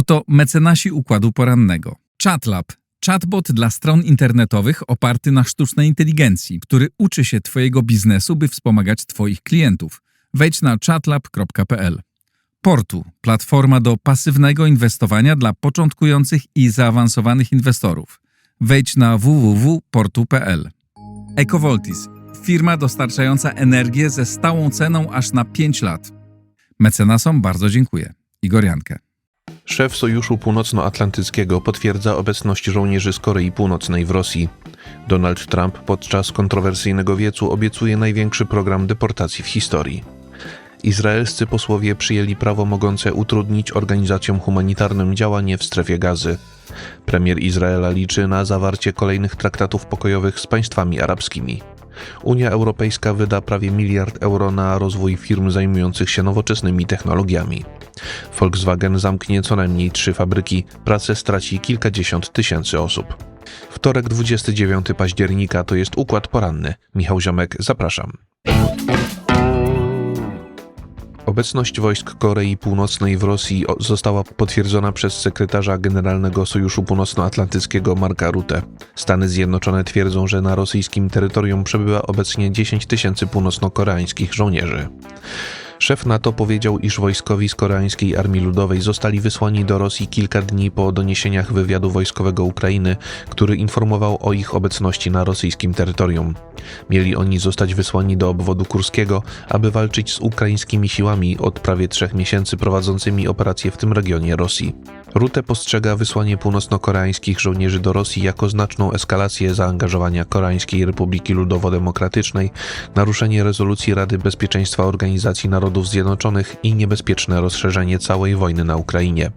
Oto mecenasi układu porannego. ChatLab. Chatbot dla stron internetowych oparty na sztucznej inteligencji, który uczy się Twojego biznesu, by wspomagać Twoich klientów. Wejdź na chatlab.pl. Portu. Platforma do pasywnego inwestowania dla początkujących i zaawansowanych inwestorów. Wejdź na www.portu.pl. Ecovoltis. Firma dostarczająca energię ze stałą ceną aż na 5 lat. Mecenasom bardzo dziękuję. Igor Jankę. Szef Sojuszu Północnoatlantyckiego potwierdza obecność żołnierzy z Korei Północnej w Rosji. Donald Trump podczas kontrowersyjnego wiecu obiecuje największy program deportacji w historii. Izraelscy posłowie przyjęli prawo mogące utrudnić organizacjom humanitarnym działanie w strefie gazy. Premier Izraela liczy na zawarcie kolejnych traktatów pokojowych z państwami arabskimi. Unia Europejska wyda prawie miliard euro na rozwój firm zajmujących się nowoczesnymi technologiami. Volkswagen zamknie co najmniej trzy fabryki, pracę straci kilkadziesiąt tysięcy osób. Wtorek 29 października to jest układ poranny. Michał Ziomek, zapraszam. Obecność wojsk Korei Północnej w Rosji została potwierdzona przez sekretarza generalnego Sojuszu Północnoatlantyckiego Marka Rutte. Stany Zjednoczone twierdzą, że na rosyjskim terytorium przebywa obecnie 10 tysięcy północno-koreańskich żołnierzy. Szef NATO powiedział, iż wojskowi z koreańskiej Armii Ludowej zostali wysłani do Rosji kilka dni po doniesieniach wywiadu wojskowego Ukrainy, który informował o ich obecności na rosyjskim terytorium. Mieli oni zostać wysłani do obwodu kurskiego, aby walczyć z ukraińskimi siłami od prawie trzech miesięcy prowadzącymi operacje w tym regionie Rosji. Rute postrzega wysłanie północno-koreańskich żołnierzy do Rosji jako znaczną eskalację zaangażowania Koreańskiej Republiki Ludowo-Demokratycznej, naruszenie rezolucji Rady Bezpieczeństwa Organizacji Narodów Zjednoczonych i niebezpieczne rozszerzenie całej wojny na Ukrainie.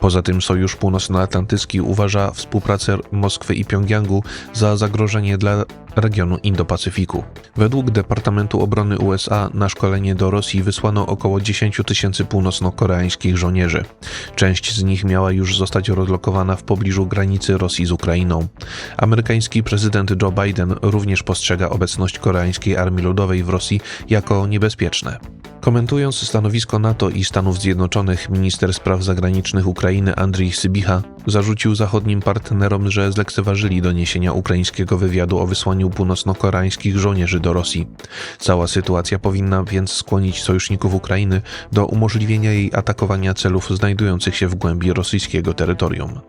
Poza tym Sojusz Północnoatlantycki uważa współpracę Moskwy i Pjongjangu za zagrożenie dla regionu Indo-Pacyfiku. Według Departamentu Obrony USA na szkolenie do Rosji wysłano około 10 tysięcy północno-koreańskich żołnierzy. Część z nich miała już zostać rozlokowana w pobliżu granicy Rosji z Ukrainą. Amerykański prezydent Joe Biden również postrzega obecność koreańskiej Armii Ludowej w Rosji jako niebezpieczne. Komentując stanowisko NATO i Stanów Zjednoczonych, minister spraw zagranicznych Ukrainy Andrii Sybicha zarzucił zachodnim partnerom, że zlekceważyli doniesienia ukraińskiego wywiadu o wysłaniu północno-koreańskich żołnierzy do Rosji. Cała sytuacja powinna więc skłonić sojuszników Ukrainy do umożliwienia jej atakowania celów znajdujących się w głębi rosyjskiego terytorium.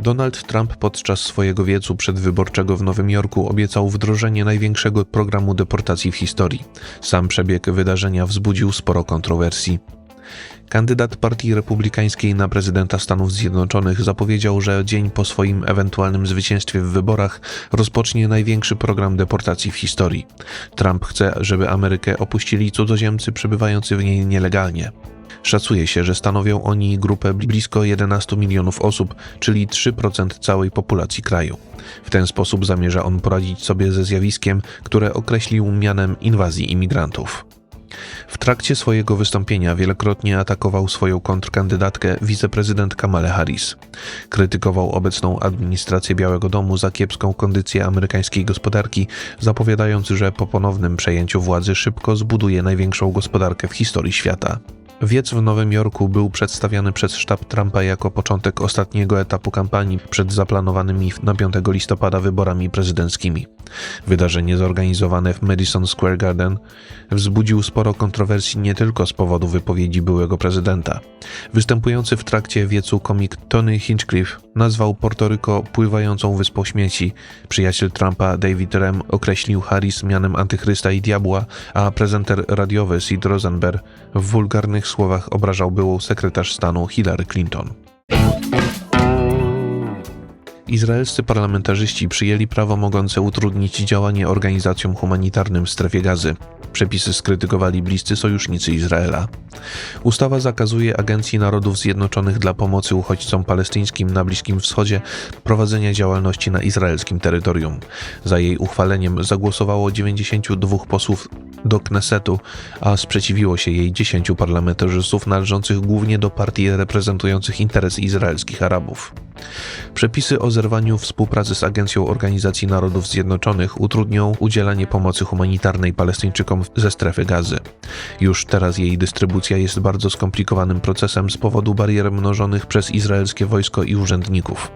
Donald Trump podczas swojego wiecu przedwyborczego w Nowym Jorku obiecał wdrożenie największego programu deportacji w historii. Sam przebieg wydarzenia wzbudził sporo kontrowersji. Kandydat Partii Republikańskiej na prezydenta Stanów Zjednoczonych zapowiedział, że dzień po swoim ewentualnym zwycięstwie w wyborach rozpocznie największy program deportacji w historii. Trump chce, żeby Amerykę opuścili cudzoziemcy przebywający w niej nielegalnie. Szacuje się, że stanowią oni grupę blisko 11 milionów osób, czyli 3% całej populacji kraju. W ten sposób zamierza on poradzić sobie ze zjawiskiem, które określił mianem inwazji imigrantów. W trakcie swojego wystąpienia wielokrotnie atakował swoją kontrkandydatkę wiceprezydent Kamala Harris. Krytykował obecną administrację Białego Domu za kiepską kondycję amerykańskiej gospodarki, zapowiadając, że po ponownym przejęciu władzy szybko zbuduje największą gospodarkę w historii świata. Wiec w Nowym Jorku był przedstawiany przez sztab Trumpa jako początek ostatniego etapu kampanii przed zaplanowanymi na 5 listopada wyborami prezydenckimi. Wydarzenie zorganizowane w Madison Square Garden wzbudził sporo kontrowersji nie tylko z powodu wypowiedzi byłego prezydenta. Występujący w trakcie wiecu komik Tony Hinchcliffe nazwał Portoryko pływającą wyspą śmieci. Przyjaciel Trumpa David Rem określił Harris mianem antychrysta i diabła, a prezenter radiowy Sid Rosenberg w wulgarnych słowach obrażał byłą sekretarz stanu Hillary Clinton. Izraelscy parlamentarzyści przyjęli prawo mogące utrudnić działanie organizacjom humanitarnym w strefie gazy. Przepisy skrytykowali bliscy sojusznicy Izraela. Ustawa zakazuje Agencji Narodów Zjednoczonych dla pomocy uchodźcom palestyńskim na Bliskim Wschodzie prowadzenia działalności na izraelskim terytorium. Za jej uchwaleniem zagłosowało 92 posłów do Knesetu, a sprzeciwiło się jej 10 parlamentarzystów należących głównie do partii reprezentujących interesy izraelskich Arabów. Przepisy o zerwaniu współpracy z Agencją Organizacji Narodów Zjednoczonych utrudnią udzielanie pomocy humanitarnej Palestyńczykom ze strefy gazy. Już teraz jej dystrybucja jest bardzo skomplikowanym procesem z powodu barier mnożonych przez izraelskie wojsko i urzędników.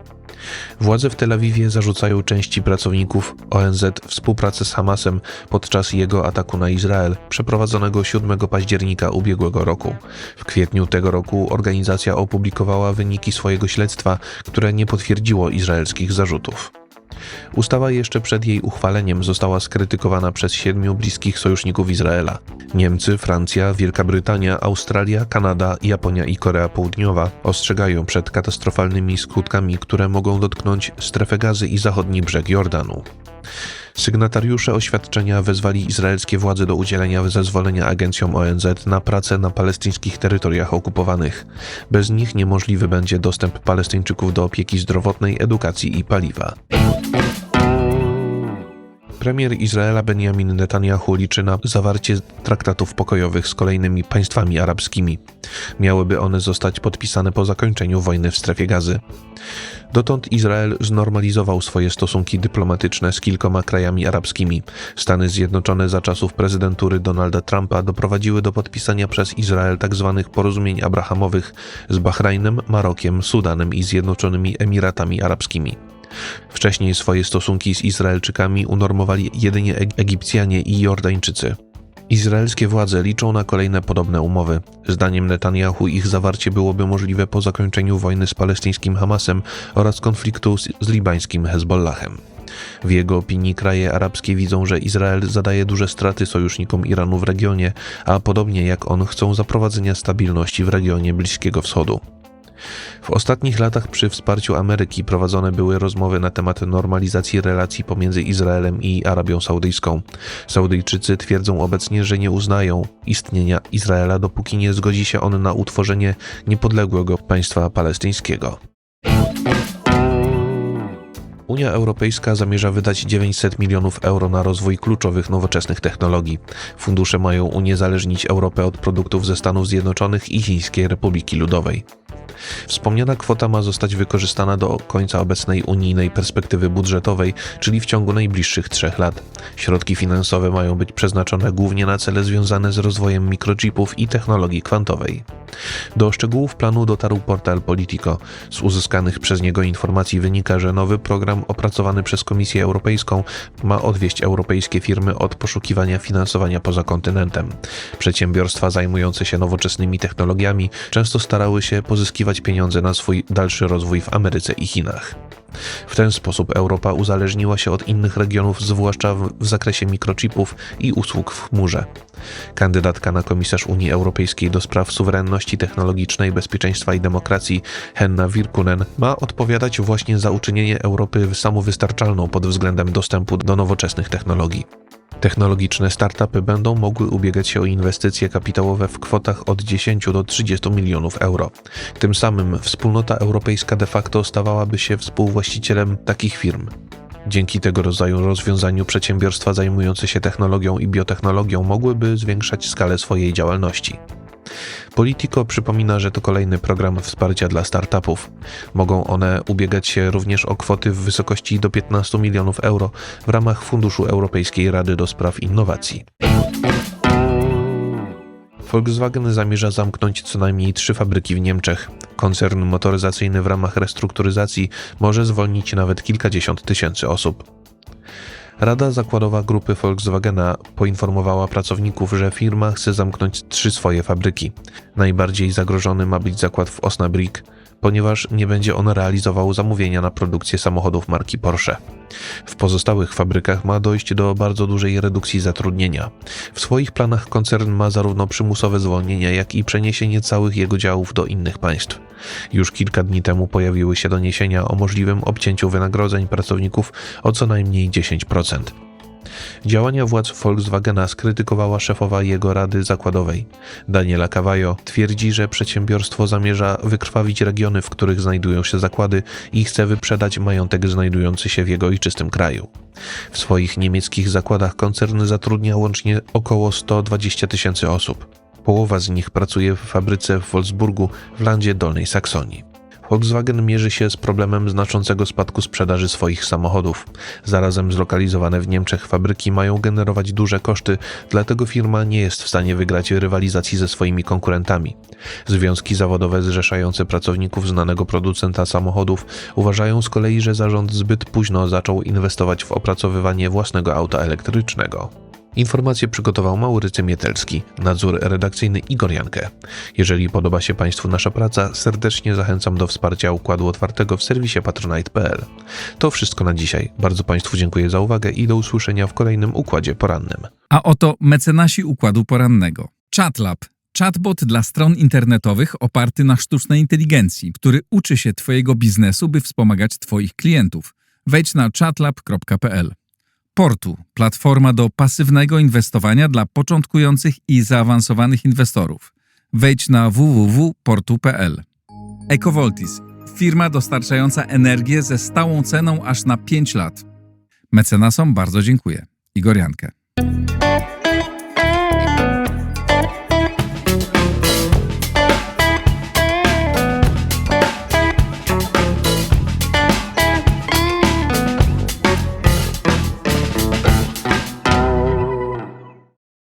Władze w Tel Awiwie zarzucają części pracowników ONZ współpracę z Hamasem podczas jego ataku na Izrael, przeprowadzonego 7 października ubiegłego roku. W kwietniu tego roku organizacja opublikowała wyniki swojego śledztwa, które nie potwierdziło izraelskich zarzutów. Ustawa jeszcze przed jej uchwaleniem została skrytykowana przez siedmiu bliskich sojuszników Izraela. Niemcy, Francja, Wielka Brytania, Australia, Kanada, Japonia i Korea Południowa ostrzegają przed katastrofalnymi skutkami, które mogą dotknąć strefę gazy i zachodni brzeg Jordanu. Sygnatariusze oświadczenia wezwali izraelskie władze do udzielenia zezwolenia agencjom ONZ na pracę na palestyńskich terytoriach okupowanych. Bez nich niemożliwy będzie dostęp Palestyńczyków do opieki zdrowotnej, edukacji i paliwa. Premier Izraela Benjamin Netanyahu liczy na zawarcie traktatów pokojowych z kolejnymi państwami arabskimi. Miałyby one zostać podpisane po zakończeniu wojny w strefie gazy. Dotąd Izrael znormalizował swoje stosunki dyplomatyczne z kilkoma krajami arabskimi. Stany Zjednoczone za czasów prezydentury Donalda Trumpa doprowadziły do podpisania przez Izrael tzw. Tak porozumień abrahamowych z Bahrajnem, Marokiem, Sudanem i Zjednoczonymi Emiratami Arabskimi. Wcześniej swoje stosunki z Izraelczykami unormowali jedynie Egipcjanie i Jordańczycy. Izraelskie władze liczą na kolejne podobne umowy. Zdaniem Netanyahu ich zawarcie byłoby możliwe po zakończeniu wojny z palestyńskim Hamasem oraz konfliktu z, z libańskim Hezbollahem. W jego opinii kraje arabskie widzą, że Izrael zadaje duże straty sojusznikom Iranu w regionie, a podobnie jak on chcą zaprowadzenia stabilności w regionie Bliskiego Wschodu. W ostatnich latach przy wsparciu Ameryki prowadzone były rozmowy na temat normalizacji relacji pomiędzy Izraelem i Arabią Saudyjską. Saudyjczycy twierdzą obecnie, że nie uznają istnienia Izraela, dopóki nie zgodzi się on na utworzenie niepodległego państwa palestyńskiego. Unia Europejska zamierza wydać 900 milionów euro na rozwój kluczowych nowoczesnych technologii. Fundusze mają uniezależnić Europę od produktów ze Stanów Zjednoczonych i Chińskiej Republiki Ludowej. Wspomniana kwota ma zostać wykorzystana do końca obecnej unijnej perspektywy budżetowej, czyli w ciągu najbliższych trzech lat. Środki finansowe mają być przeznaczone głównie na cele związane z rozwojem mikrochipów i technologii kwantowej. Do szczegółów planu dotarł portal Politico. Z uzyskanych przez niego informacji wynika, że nowy program opracowany przez Komisję Europejską ma odwieść europejskie firmy od poszukiwania finansowania poza kontynentem. Przedsiębiorstwa zajmujące się nowoczesnymi technologiami często starały się pozyskiwać pieniądze na swój dalszy rozwój w Ameryce i Chinach. W ten sposób Europa uzależniła się od innych regionów, zwłaszcza w, zakresie mikrochipów i usług w chmurze. Kandydatka na komisarz Unii Europejskiej do spraw suwerenności technologicznej, bezpieczeństwa i demokracji, Henna Virkunen, ma odpowiadać właśnie za uczynienie Europy samowystarczalną pod względem dostępu do nowoczesnych technologii. Technologiczne startupy będą mogły ubiegać się o inwestycje kapitałowe w kwotach od 10 do 30 milionów euro. Tym samym wspólnota europejska de facto stawałaby się współwłaścicielem takich firm. Dzięki tego rodzaju rozwiązaniu przedsiębiorstwa zajmujące się technologią i biotechnologią mogłyby zwiększać skalę swojej działalności. Politico przypomina, że to kolejny program wsparcia dla startupów. Mogą one ubiegać się również o kwoty w wysokości do 15 milionów euro w ramach Funduszu Europejskiej Rady do Spraw Innowacji. Volkswagen zamierza zamknąć co najmniej trzy fabryki w Niemczech. Koncern motoryzacyjny w ramach restrukturyzacji może zwolnić nawet kilkadziesiąt tysięcy osób. Rada zakładowa grupy Volkswagena poinformowała pracowników, że firma chce zamknąć trzy swoje fabryki. Najbardziej zagrożony ma być zakład w Osnabrück, ponieważ nie będzie on realizował zamówienia na produkcję samochodów marki Porsche. W pozostałych fabrykach ma dojść do bardzo dużej redukcji zatrudnienia. W swoich planach koncern ma zarówno przymusowe zwolnienia, jak i przeniesienie całych jego działów do innych państw. Już kilka dni temu pojawiły się doniesienia o możliwym obcięciu wynagrodzeń pracowników o co najmniej 10%. Działania władz Volkswagena skrytykowała szefowa jego rady zakładowej. Daniela Cavallo twierdzi, że przedsiębiorstwo zamierza wykrwawić regiony, w których znajdują się zakłady i chce wyprzedać majątek znajdujący się w jego ojczystym kraju. W swoich niemieckich zakładach koncern zatrudnia łącznie około 120 tysięcy osób. Połowa z nich pracuje w fabryce w Wolfsburgu w landzie Dolnej Saksonii. Volkswagen mierzy się z problemem znaczącego spadku sprzedaży swoich samochodów. Zarazem zlokalizowane w Niemczech fabryki mają generować duże koszty, dlatego firma nie jest w stanie wygrać rywalizacji ze swoimi konkurentami. Związki zawodowe zrzeszające pracowników znanego producenta samochodów uważają z kolei, że zarząd zbyt późno zaczął inwestować w opracowywanie własnego auta elektrycznego. Informacje przygotował Maurycy Mietelski, nadzór redakcyjny Igor Jankę. Jeżeli podoba się Państwu nasza praca, serdecznie zachęcam do wsparcia Układu Otwartego w serwisie patronite.pl. To wszystko na dzisiaj. Bardzo Państwu dziękuję za uwagę i do usłyszenia w kolejnym Układzie Porannym. A oto mecenasi układu porannego. ChatLab. Chatbot dla stron internetowych oparty na sztucznej inteligencji, który uczy się Twojego biznesu, by wspomagać Twoich klientów. Wejdź na chatlab.pl. Portu. Platforma do pasywnego inwestowania dla początkujących i zaawansowanych inwestorów. Wejdź na www.portu.pl. Ecovoltis. Firma dostarczająca energię ze stałą ceną aż na 5 lat. Mecenasom bardzo dziękuję. Igor Jankę.